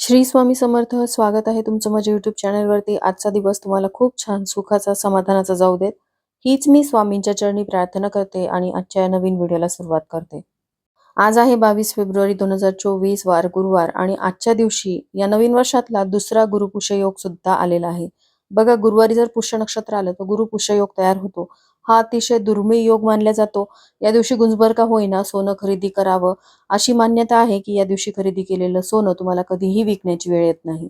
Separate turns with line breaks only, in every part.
श्री स्वामी समर्थ स्वागत आहे तुमचं माझ्या युट्यूब चॅनलवरती आजचा दिवस तुम्हाला खूप छान सुखाचा समाधानाचा जाऊ देत. हीच मी स्वामींच्या चरणी प्रार्थना करते आणि आजच्या या नवीन व्हिडिओला सुरुवात करते. आज आहे बावीस फेब्रुवारी दोन हजार चोवीस वार गुरुवार आणि आजच्या दिवशी या नवीन वर्षातला दुसरा गुरुपुष्ययोग सुद्धा आलेला आहे. बघा गुरुवारी जर पुष्य नक्षत्र आलं तर गुरुपुष्ययोग तयार होतो. हा अतिशय दुर्मिळ योग मानला जातो. या दिवशी गुंजबर का होईना सोनं खरेदी करावं अशी मान्यता आहे की या दिवशी खरेदी केलेलं सोनं तुम्हाला कधीही विकण्याची वेळ येत नाही.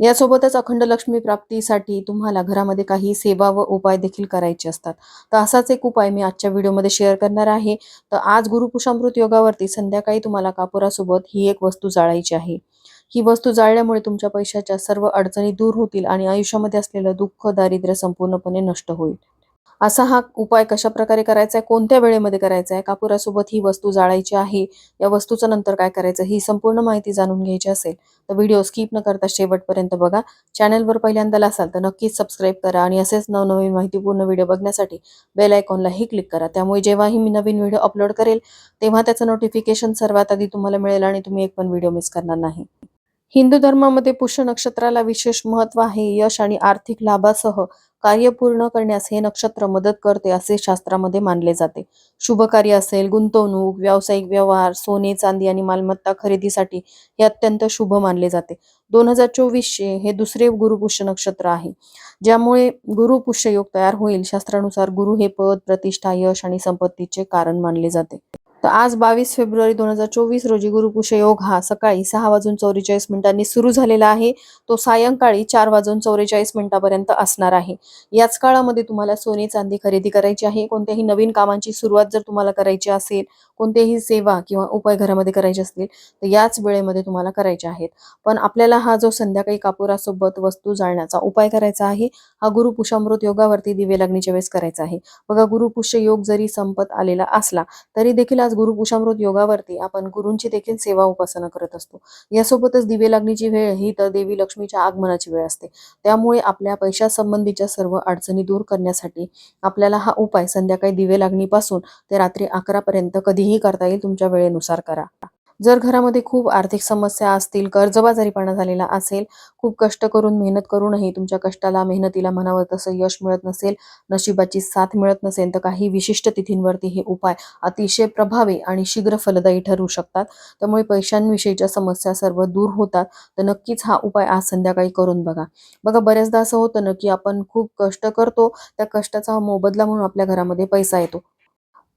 यासोबतच अखंड लक्ष्मी प्राप्तीसाठी तुम्हाला घरामध्ये काही सेवा व उपाय देखील करायचे असतात. तर असाच एक उपाय मी आजच्या व्हिडिओमध्ये शेअर करणार आहे. तर आज गुरुपुषामृत योगावरती संध्याकाळी तुम्हाला कापुरासोबत ही एक वस्तू जाळायची आहे. ही वस्तू जाळल्यामुळे तुमच्या पैशाच्या सर्व अडचणी दूर होतील आणि आयुष्यामध्ये असलेलं दुःख दारिद्र्य संपूर्णपणे नष्ट होईल. असा हा उपाय कशा प्रकारे करायचा आहे कोणत्या वेळेमध्ये करायचा आहे कापुरासोबत ही वस्तू जाळायची आहे? या वस्तूचं नंतर काय करायचं? ही संपूर्ण माहिती जाणून घ्यायची असेल तर व्हिडिओ स्किप न करता शेवटपर्यंत बघा. चॅनलवर पहिल्यांदा असाल तर नक्कीच सबस्क्राईब करा आणि असेच नवनवीन माहितीपूर्ण व्हिडिओ बघण्यासाठी बेल आयकॉनलाही क्लिक करा. त्यामुळे जेव्हाही मी नवीन व्हिडिओ अपलोड करेल तेव्हा त्याचं नोटिफिकेशन सर्वात आधी तुम्हाला मिळेल आणि तुम्ही एक पण व्हिडिओ मिस करणार नाही. हिंदू धर्मामध्ये पुष्य नक्षत्राला विशेष महत्त्व आहे. यश आणि आर्थिक लाभासह कार्य पूर्ण करण्यास हे नक्षत्र मदत करते असे शास्त्रामध्ये मानले जाते. शुभ कार्य असेल गुंतवणूक व्यावसायिक व्यवहार सोने चांदी आणि मालमत्ता खरेदीसाठी हे अत्यंत शुभ मानले जाते. दोन हजार चोवीसशे हे दुसरे गुरुपुष्य नक्षत्र आहे ज्यामुळे गुरुपुष्य योग तयार होईल. शास्त्रानुसार गुरु हे पद प्रतिष्ठा यश आणि संपत्तीचे कारण मानले जाते. तर आज बावीस फेब्रुवारी दोन हजार चोवीस रोजी गुरुपुष्य योग हा सकाळी सहा वाजून चौवेचाळीस मिनिटांनी सुरू झालेला आहे. तो सायंकाळी चार वाजून चौवेचाळीस मिनिटापर्यंत असणार आहे. याच काळामध्ये तुम्हाला सोने चांदी खरेदी करायची आहे. कोणत्याही नवीन कामांची सुरुवात जर तुम्हाला करायची असेल कोणत्याही सेवा किंवा उपाय घरामध्ये करायचे असतील तर याच वेळेमध्ये तुम्हाला करायचे आहेत. पण आपल्याला हा जो संध्याकाळी कापुरासोबत वस्तू जाळण्याचा उपाय करायचा आहे हा गुरुपुषामृत योगावरती दिवे लागणीच्या वेळेस करायचा आहे. बघा गुरुपुष्य योग जरी संपत आलेला असला तरी देखील गुरु कुषामृत योगावरती आपण गुरूंची देखील सेवा उपासना करत असतो. यासोबतच दिवे लागणीची वेळ ही तर देवी लक्ष्मीच्या आगमनाची वेळ असते. त्यामुळे आपल्या पैशासंबंधीच्या सर्व अडचणी दूर करण्यासाठी आपल्याला हा उपाय संध्याकाळी दिवे लागणीपासून ते रात्री अकरा पर्यंत कधीही करता येईल तुमच्या वेळेनुसार करा. जर घरामध्ये खूप आर्थिक समस्या असतील कर्जबाजारीपणा झालेला असेल खूप कष्ट करून मेहनत करूनही तुमच्या कष्टाला मेहनतीला म्हणावं तसं यश मिळत नसेल नशिबाची साथ मिळत नसेल तर काही विशिष्ट तिथींवरती हे उपाय अतिशय प्रभावी आणि शीघ्र फलदायी ठरू शकतात. त्यामुळे पैशांविषयीच्या समस्या सर्व दूर होतात तर नक्कीच हा उपाय आज संध्याकाळी करून बघा. बघा बऱ्याचदा असं होतं ना की आपण खूप कष्ट करतो त्या कष्टाचा मोबदला म्हणून आपल्या घरामध्ये पैसा येतो.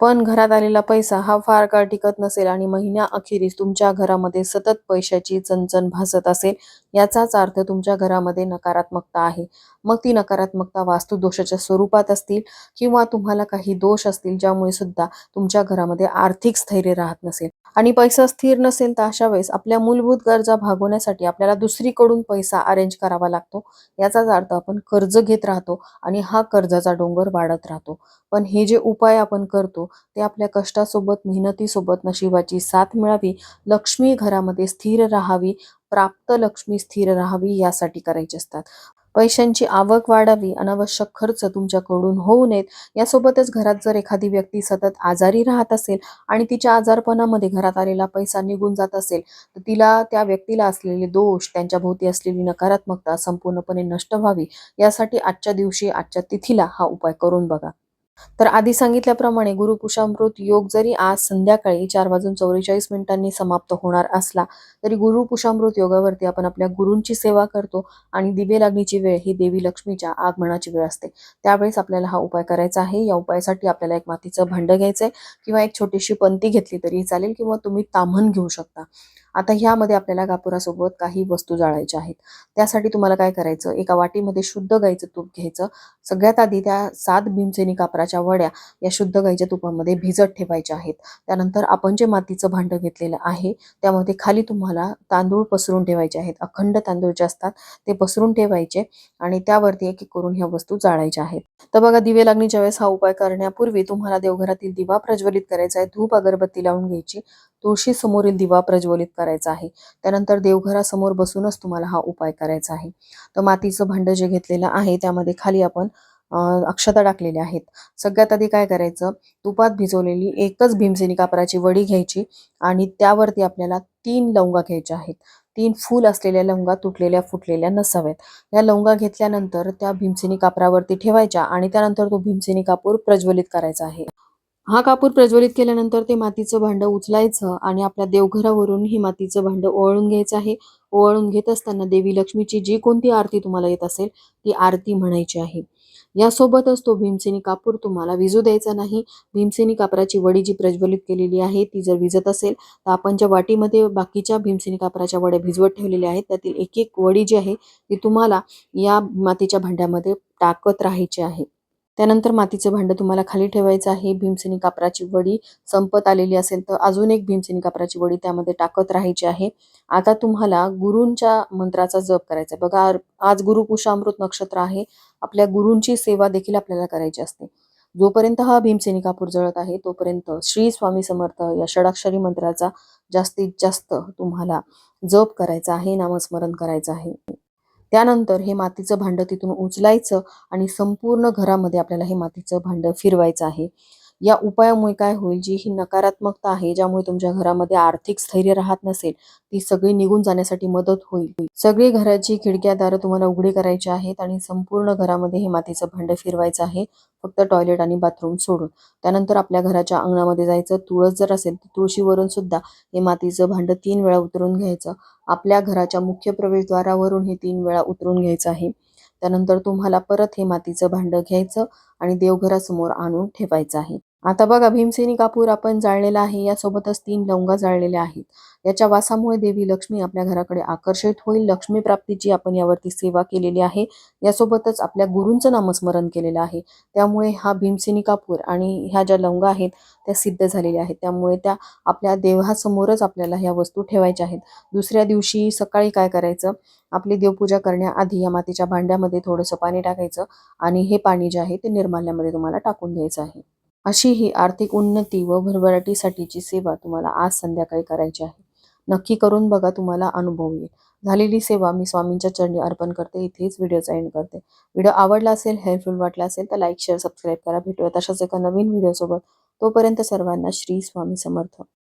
पण घरात आलेला पैसा हा फार काळ टिकत नसेल आणि महिन्या अखेरीस तुमच्या घरामध्ये सतत पैशाची चणचण भासत असेल याचाच अर्थ तुमच्या घरामध्ये नकारात्मकता आहे. मग ती नकारात्मकता वास्तुदोषाच्या स्वरूपात असतील किंवा तुम्हाला काही दोष असतील ज्यामुळे सुद्धा तुमच्या घरामध्ये आर्थिक स्थैर्य राहत नसेल. आणि पैसा स्थिर नसेल तर अशा वेळेस आपल्या मूलभूत गरजा भागवण्यासाठी आपल्याला दुसरीकडून पैसा अरेंज करावा लागतो. याचाच अर्थ आपण कर्ज घेत राहतो आणि हा कर्जाचा डोंगर वाढत राहतो. पण हे जे उपाय आपण करतो ते आपल्या कष्टासोबत मेहनतीसोबत नशिबाची साथ मिळावी लक्ष्मी घरामध्ये स्थिर राहावी प्राप्त लक्ष्मी स्थिर राहावी यासाठी करायचे असतात. पैशांची आवक वाढावी अनावश्यक खर्च तुमच्याकडून होऊ नयेत यासोबतच घरात जर एखादी व्यक्ती सतत आजारी राहत असेल आणि तिच्या आजारपणामध्ये घरात आलेला पैसा निघून जात असेल तर तिला त्या व्यक्तीला असलेले दोष त्यांच्या भोवती असलेली नकारात्मकता संपूर्णपणे नष्ट व्हावी. यासाठी आजच्या दिवशी आजच्या तिथीला हा उपाय करून बघा. तर आधी सांगितल्याप्रमाणे गुरुपुषामृत योग जरी आज संध्याकाळी चार वाजून चौवेचाळीस मिनिटांनी समाप्त होणार असला तरी गुरुपुषामृत योगावरती आपण आपल्या गुरूंची सेवा करतो आणि दिवे लागणीची वेळ ही देवी लक्ष्मीच्या आगमनाची वेळ असते. त्यावेळेस आपल्याला हा उपाय करायचा आहे. या उपायासाठी आपल्याला एक मातीचं भांड घ्यायचंय किंवा एक छोटीशी पंती घेतली तरी चालेल किंवा तुम्ही ताम्हण घेऊ शकता. आता ह्यामध्ये आपल्याला कापुरासोबत काही वस्तू जाळायच्या आहेत. त्यासाठी तुम्हाला काय करायचं? एका वाटीमध्ये शुद्ध गाईचं तूप घ्यायचं. सगळ्यात आधी त्या सात भीमसेनी कापराच्या वड्या या शुद्ध गाईच्या तुपामध्ये भिजत ठेवायच्या आहेत. त्यानंतर आपण जे मातीचं भांडं घेतलेलं आहे त्यामध्ये खाली तुम्हाला तांदूळ पसरून ठेवायचे आहेत. अखंड तांदूळ जे असतात ते पसरून ठेवायचे आणि त्यावरती एक एक करून ह्या वस्तू जाळायच्या आहेत. तर बघा दिवे लागणीच्या वेळेस हा उपाय करण्यापूर्वी तुम्हाला देवघरातील दिवा प्रज्वलित करायचा आहे. धूप अगरबत्ती लावून घ्यायची. तुळशी समोरील दिवा प्रज्वलित करायचा आहे. त्यानंतर देवघरासमोर बसूनच तुम्हाला हा उपाय करायचा आहे. तर मातीचं भांड जे घेतलेलं आहे त्यामध्ये खाली आपण अक्षता टाकलेल्या आहेत. सगळ्यात आधी काय करायचं? तुपात भिजवलेली एकच भीमसेनी कापराची वडी घ्यायची आणि त्यावरती आपल्याला तीन लवंगा घ्यायच्या आहेत. तीन फूल असलेल्या लवंगा तुटलेल्या फुटलेल्या नसाव्यात. या लवंगा घेतल्यानंतर त्या भीमसेनी कापरावरती ठेवायच्या आणि त्यानंतर तो भीमसेनी कापूर प्रज्वलित करायचा आहे. हा कापूर प्रज्वलित केल्यानंतर ते मातीचं भांडं उचलायचं आणि आपल्या देवघरावरून ही मातीचं भांडं ओवाळून घ्यायचं आहे. ओवाळून घेत असताना देवी लक्ष्मीची जी कोणती आरती तुम्हाला येत असेल ती आरती म्हणायची आहे. यासोबतच तो भीमसेनी कापूर तुम्हाला विजू द्यायचा नाही. भीमसेनी कापराची वडी जी प्रज्वलित केलेली आहे ती जर विजत असेल तर आपण ज्या वाटीमध्ये बाकीच्या भीमसेनी कापराच्या वड्या भिजवत ठेवलेल्या आहेत त्यातील एक एक वडी जी आहे ती तुम्हाला या मातीच्या भांड्यामध्ये टाकत राहायची आहे. त्यानंतर मातीचं भांडं तुम्हाला खाली ठेवायचं आहे. भीमसेनी कापराची वडी संपत आलेली असेल तर अजून एक भीमसेनी कापराची वडी त्यामध्ये टाकत राहायची आहे. आता तुम्हाला गुरूंच्या मंत्राचा जप करायचा आहे. बघा आज गुरुपुषामृत नक्षत्र आहे. आपल्या गुरूंची सेवा देखील आपल्याला करायची असते. जोपर्यंत हा भीमसेनी कापूर जळत आहे तोपर्यंत श्री स्वामी समर्थ या षडाक्षरी मंत्राचा जास्तीत जास्त तुम्हाला जप करायचा आहे नामस्मरण करायचं आहे. त्यानंतर हे मातीचं भांडं तिथून उचलायचं आणि संपूर्ण घरामध्ये आपल्याला हे मातीचं भांडं फिरवायचं आहे. या उपायामुळे काय होईल? जी ही नकारात्मकता आहे ज्यामुळे तुमच्या घरामध्ये आर्थिक स्थैर्य राहत नसेल ती सगळी निघून जाण्यासाठी मदत होईल. सगळी घराची खिडक्या दारं तुम्हाला उघडी करायची आहेत आणि संपूर्ण घरामध्ये हे मातीचं भांडं फिरवायचं आहे. फक्त टॉयलेट आणि बाथरूम सोडून. त्यानंतर आपल्या घराच्या अंगणामध्ये जायचं. तुळस जर असेल तर तुळशीवरून सुद्धा हे मातीचं भांडं तीन वेळा उतरून घ्यायचं. आपल्या घराच्या मुख्य प्रवेशद्वारावरून हे तीन वेळा उतरून घ्यायचं आहे. त्यानंतर तुम्हाला परत हे मातीचं भांडं घ्यायचं आणि देवघरासमोर आणून ठेवायचं आहे. आता बघा भीमसेनी कापूर आपण जाळलेला आहे यासोबतच तीन लवंगा जाळलेल्या आहेत. याच्या वासामुळे देवी लक्ष्मी आपल्या घराकडे आकर्षित होईल. लक्ष्मी प्राप्तीची आपण यावरती सेवा केलेली आहे. यासोबतच आपल्या गुरूंचं नामस्मरण केलेलं आहे. त्यामुळे हा भीमसेनी कापूर आणि ह्या ज्या लवंगा आहेत त्या सिद्ध झालेल्या आहेत. त्यामुळे त्या आपल्या देवासमोरच आपल्याला ह्या वस्तू ठेवायच्या आहेत. दुसऱ्या दिवशी सकाळी काय करायचं? आपली देवपूजा करण्याआधी या मातीच्या भांड्यामध्ये थोडंसं पाणी टाकायचं आणि हे पाणी जे आहे ते निर्माल्यामध्ये तुम्हाला टाकून द्यायचं आहे. अशी ही आर्थिक उन्नती व भरभराटीसाठीची सेवा तुम्हाला आज संध्याकाळी करायची आहे. नक्की करून बघा तुम्हाला अनुभव येईल. झालेली सेवा मी स्वामींच्या चरणी अर्पण करते इथेच व्हिडिओचा एंड करते. व्हिडिओ आवडला असेल हेल्पफुल वाटला असेल तर लाईक शेअर सबस्क्राईब करा. भेटूया तशाच एका नवीन व्हिडिओसोबत. तोपर्यंत सर्वांना श्री स्वामी समर्थ.